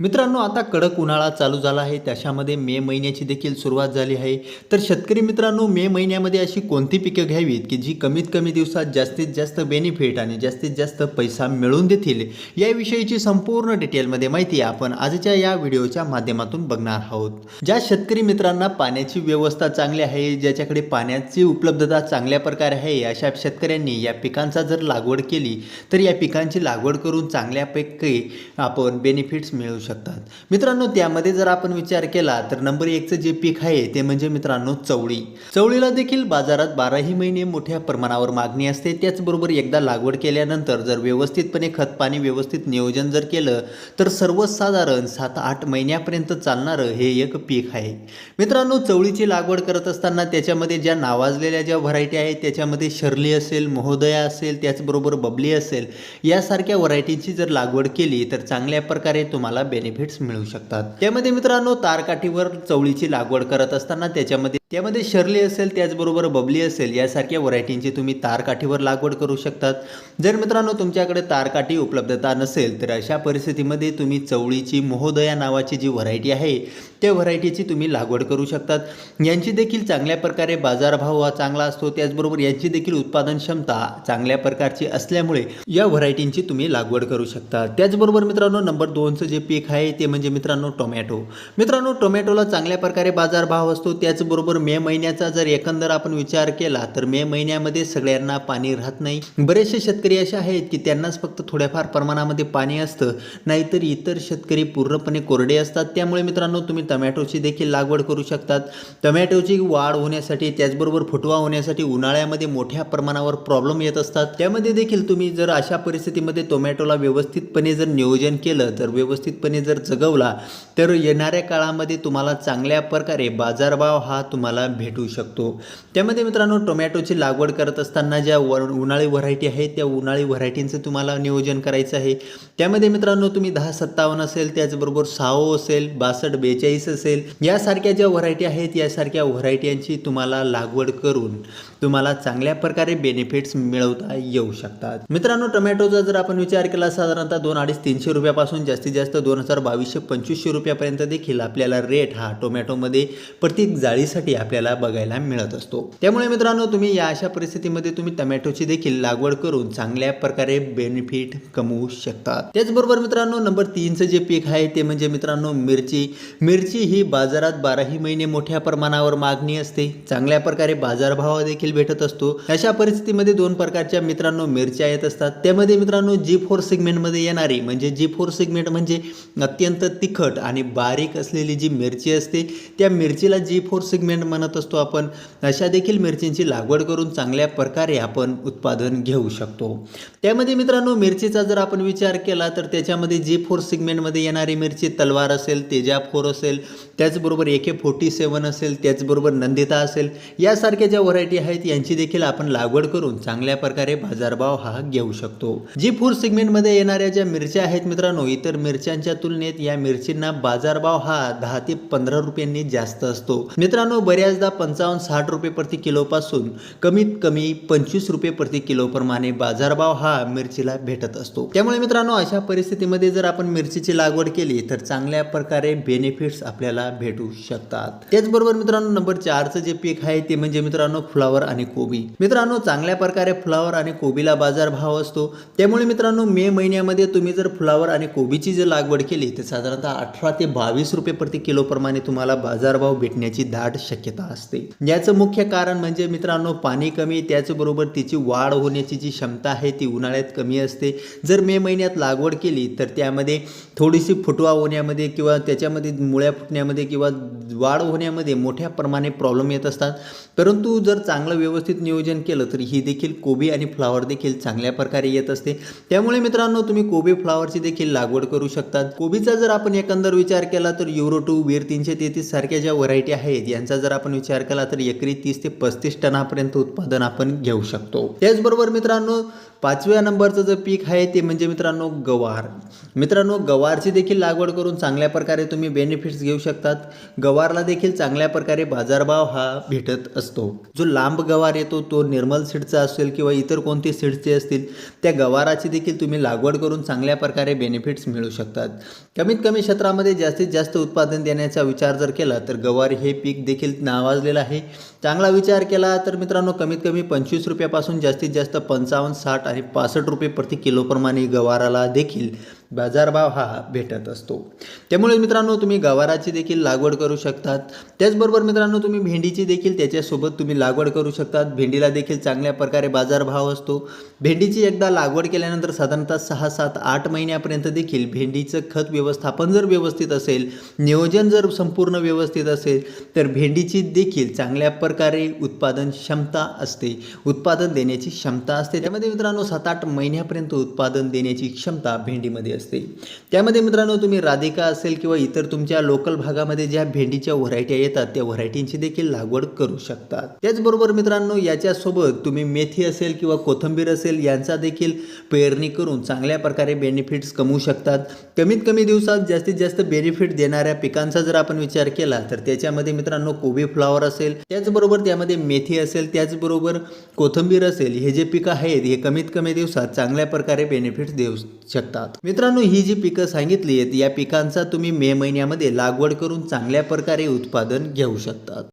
मित्रांनो आता कडक उन्हाळा चालू झाला आहे. त्याच्यामध्ये मे महिन्याची देखील सुरुवात झाली आहे. तर शेतकरी मित्रांनो मे महिन्यामध्ये अशी कोणती पिकं घ्यावीत की जी कमीत कमी दिवसात जास्तीत जास्त बेनिफिट आणि जास्तीत जास्त पैसा मिळवून देतील? याविषयीची संपूर्ण डिटेलमध्ये माहिती आपण आजच्या या व्हिडिओच्या माध्यमातून बघणार आहोत. ज्या शेतकरी मित्रांना पाण्याची व्यवस्था चांगली आहे ज्याच्याकडे पाण्याची उपलब्धता चांगल्या प्रकारे आहे अशा शेतकऱ्यांनी या पिकांचा जर लागवड केली तर या पिकांची लागवड करून चांगल्यापैकी आपण बेनिफिट्स मिळवू शकतात. मित्रांनो त्यामध्ये जर आपण विचार केला तर नंबर एकचं जे पीक आहे ते म्हणजे मित्रांनो चवळी. चवळीला देखील बाजारात बाराही महिने मोठ्या प्रमाणावर मागणी असते. त्याचबरोबर एकदा लागवड केल्यानंतर जर व्यवस्थितपणे खत पाणी व्यवस्थित नियोजन जर केलं तर सर्वसाधारण सात आठ महिन्यापर्यंत चालणारं हे एक पीक आहे. मित्रांनो चवळीची लागवड करत असताना त्याच्यामध्ये ज्या नावाजलेल्या ज्या व्हरायटी आहेत त्याच्यामध्ये शर्ली असेल महोदया असेल त्याचबरोबर बबली असेल यासारख्या व्हरायटीची जर लागवड केली तर चांगल्या प्रकारे तुम्हाला बेनिफिट्स मिळू शकतात. त्यामध्ये मित्रांनो तारकाठीवर चवळीची लागवड करत असताना त्याच्यामध्ये त्यामध्ये शर्ली असेल त्याचबरोबर बबली असेल यासारख्या व्हरायटींची तुम्ही तारकाठीवर लागवड करू शकतात. जर मित्रांनो तुमच्याकडे तारकाठी उपलब्धता नसेल तर अशा परिस्थितीमध्ये तुम्ही चवळीची महोदया नावाची जी व्हरायटी आहे त्या व्हरायटीची तुम्ही लागवड करू शकतात. यांची देखील चांगल्या प्रकारे बाजारभाव हा चांगला असतो त्याचबरोबर यांची देखील उत्पादन क्षमता चांगल्या प्रकारची असल्यामुळे या व्हरायटींची तुम्ही लागवड करू शकता. त्याचबरोबर मित्रांनो नंबर दोनचं जे पीक आहे ते म्हणजे मित्रांनो टोमॅटो. मित्रांनो टोमॅटोला चांगल्या प्रकारे बाजारभाव असतो त्याचबरोबर मे महिन्याचा जर एकंदर आपण विचार केला तर मे महिन्यामध्ये सगळ्यांना पाणी राहत नाही. बरेचसे शेतकरी असे आहेत की त्यांनाच फक्त थोड्याफार प्रमाणामध्ये पाणी असतं नाहीतर इतर शेतकरी पूर्णपणे कोरडे असतात. त्यामुळे मित्रांनो तुम्ही टमॅटोची देखील लागवड करू शकतात. टमॅटोची वाढ होण्यासाठी त्याचबरोबर फुटवा होण्यासाठी उन्हाळ्यामध्ये मोठ्या प्रमाणावर प्रॉब्लेम येत असतात. त्यामध्ये देखील तुम्ही जर अशा परिस्थितीमध्ये टोमॅटोला व्यवस्थितपणे जर नियोजन केलं तर व्यवस्थितपणे जर जगवला तर येणाऱ्या काळामध्ये तुम्हाला चांगल्या प्रकारे बाजारभाव हा तुम्हाला भेटू शकतो. त्यामध्ये मित्रांनो टोमॅटोची लागवड करत असताना ज्या वर उन्हाळी व्हरायटी आहेत त्या उन्हाळी व्हरायटींचं तुम्हाला नियोजन करायचं आहे. त्यामध्ये मित्रांनो तुम्ही दहा सत्तावन्न असेल त्याचबरोबर सहाओ असेल बासष्ट बेचाळीस असेल यासारख्या ज्या व्हरायटी आहेत यासारख्या व्हरायटींची तुम्हाला लागवड करून तुम्हाला चांगल्या प्रकारे बेनिफिट्स मिळवता येऊ शकतात. मित्रांनो टोमॅटोचा जर आपण विचार केला साधारणतः दोन अडीच तीनशे रुपयापासून जास्तीत जास्त दोन हजार बावीसशे पंचवीसशे रुपयापर्यंत देखील आपल्याला रेट हा टोमॅटोमध्ये प्रत्येक जाळीसाठी आपल्याला बघायला मिळत असतो. त्यामुळे मित्रांनो तुम्ही या अशा परिस्थितीमध्ये तुम्ही टमॅटोची देखील लागवड करून चांगल्या प्रकारे बेनिफिट कमवू शकतात. त्याचबरोबर मित्रांनो नंबर तीनचं जे पीक आहे ते म्हणजे मित्रांनो मिरची. मिरची ही बाजारात बाराही महिने मोठ्या प्रमाणावर मागणी असते. चांगल्या प्रकारे बाजारभाव देखील भेटत असतो. अशा परिस्थितीमध्ये दोन प्रकारच्या मित्रांनो मिरच्या येत असतात. त्यामध्ये मित्रांनो जी फोर सेगमेंटमध्ये येणारी म्हणजे जी फोर सेगमेंट म्हणजे अत्यंत तिखट आणि बारीक असलेली जी मिरची असते त्या मिरचीला जी फोर सेगमेंट म्हणत असतो आपण अशा देखील मिरचींची लागवड करून चांगल्या प्रकारे आपण उत्पादन घेऊ शकतो. त्यामध्ये मित्रांनो मिरचीचा जर आपण विचार केला तर त्याच्यामध्ये जी फोर सिगमेंटमध्ये येणारी मिरची तलवार असेल तेजा फोर असेल त्याचबरोबर ए के फोर्टी सेवन असेल त्याचबरोबर नंदिता असेल यासारख्या ज्या व्हरायटी आहेत यांची देखील आपण लागवड करून चांगल्या प्रकारे बाजारभाव हा घेऊ शकतो. जी फोर सिगमेंटमध्ये येणाऱ्या ज्या मिरच्या आहेत मित्रांनो इतर मिरच्यांच्या तुलनेत या मिरचींना बाजारभाव हा दहा ते पंधरा रुपयांनी जास्त असतो. मित्रांनो बऱ्याचदा पंचावन्न साठ रुपये प्रति किलोपासून कमीत कमी पंचवीस रुपये प्रति किलो प्रमाणे बाजारभाव हा मिरचीला भेटत असतो. त्यामुळे मित्रांनो अशा परिस्थितीमध्ये जर आपण मिरचीची लागवड केली तर चांगल्या प्रकारे बेनिफिट्स आपल्याला भेटू शकतात. त्याचबरोबर मित्रांनो नंबर चारचं जे पीक आहे ते म्हणजे मित्रांनो फ्लावर आणि कोबी. मित्रांनो चांगल्या प्रकारे फ्लावर आणि कोबीला बाजारभाव असतो. त्यामुळे मित्रांनो मे महिन्यामध्ये तुम्ही जर फ्लावर आणि कोबीची जर लागवड केली तर साधारणतः अठरा ते बावीस रुपये प्रति किलो प्रमाणे तुम्हाला बाजारभाव भेटण्याची दाट शक्यता असते. याचं मुख्य कारण म्हणजे मित्रांनो पाणी कमी त्याचबरोबर तिची वाढ होण्याची जी क्षमता आहे ती उन्हाळ्यात कमी असते. जर मे महिन्यात लागवड केली तर त्यामध्ये थोडीशी फुटवा होण्यामध्ये किंवा त्याच्यामध्ये मुळ्या फुटण्यामध्ये किंवा वाढ होण्यामध्ये मोठ्या प्रमाणे प्रॉब्लेम येत असतात. परंतु जर चांगलं व्यवस्थित नियोजन केलं तर ही देखील कोबी आणि फ्लावर देखील चांगल्या प्रकारे येत असते. त्यामुळे मित्रांनो तुम्ही कोबी फ्लावरची देखील लागवड करू शकतात. कोबीचा जर आपण एकंदर विचार केला तर युरो टू वीर तीनशे तेहतीस सारख्या ज्या व्हरायटी आहेत यांचा जर जर आपण विचार केला तर एकरी तीस ते पस्तीस टनापर्यंत उत्पादन आपण घेऊ शकतो. त्याचबरोबर मित्रांनो पाचव्या नंबरचं जे पीक आहे ते म्हणजे मित्रांनो गवार. मित्रांनो गवारची देखील लागवड करून चांगल्या प्रकारे तुम्ही बेनिफिट्स घेऊ शकतात. गवारला देखील चांगल्या प्रकारे बाजारभाव हा भेटत असतो. जो लांब गवार येतो तो निर्मल सीडचा असेल किंवा इतर कोणते सीड्सचे असतील त्या गवाराची देखील तुम्ही लागवड करून चांगल्या प्रकारे बेनिफिट्स मिळू शकतात. कमीत कमी क्षेत्रामध्ये जास्तीत जास्त उत्पादन देण्याचा विचार जर केला तर गवार हे पीक देखील नावाजलेलं आहे. चांगला विचार केला तर मित्रांनो कमीत कमी पंचवीस रुपयापासून जास्तीत जास्त पंचावन्न साठ आणि पासष्ट रुपये प्रति किलोप्रमाणे गवाराला देखील बाजारभाव हा भेटत असतो. त्यामुळे मित्रांनो तुम्ही गवाराची देखील लागवड करू शकतात. त्याचबरोबर मित्रांनो तुम्ही भेंडीची देखील त्याच्यासोबत तुम्ही लागवड करू शकतात. भेंडीला देखील चांगल्या प्रकारे बाजारभाव असतो. भेंडीची एकदा लागवड केल्यानंतर साधारणतः सहा सात आठ महिन्यापर्यंत देखील भेंडीचं खत व्यवस्थापन जर व्यवस्थित असेल नियोजन जर संपूर्ण व्यवस्थित असेल तर भेंडीची देखील चांगल्या प्रकारे उत्पादन क्षमता असते. उत्पादन देण्याची क्षमता असते. त्यामध्ये मित्रांनो सात आठ महिन्यापर्यंत उत्पादन देण्याची क्षमता भेंडीमध्ये असते. त्यामध्ये मित्रांनो तुम्ही राधिका असेल किंवा इतर तुमच्या लोकल भागामध्ये ज्या भेंडीच्या व्हरायटी येतात त्या व्हरायटींची देखील लागवड करू शकतात त्याचबरोबर मित्रांनो याच्यासोबत तुम्ही मेथी असेल किंवा कोथंबीर असेल यांचा देखील पेरणी करून चांगल्या प्रकारे बेनिफिट्स कमवू शकतात. कमीत कमी दिवसात जास्तीत जास्त बेनिफिट देणाऱ्या पिकांचा जर आपण विचार केला तर त्याच्यामध्ये मित्रांनो कोबी फ्लॉवर असेल त्याचबरोबर त्यामध्ये मेथी असेल त्याचबरोबर कोथंबीर असेल हे जे पिकं आहेत हे कमीत कमी दिवसात चांगल्या प्रकारे बेनिफिट्स देऊ शकतात. मित्रांनो ही जी पिकं सांगितली आहेत या पिकांचा तुम्ही मे महिन्यामध्ये लागवड करून चांगल्या प्रकारे उत्पादन घेऊ शकतात.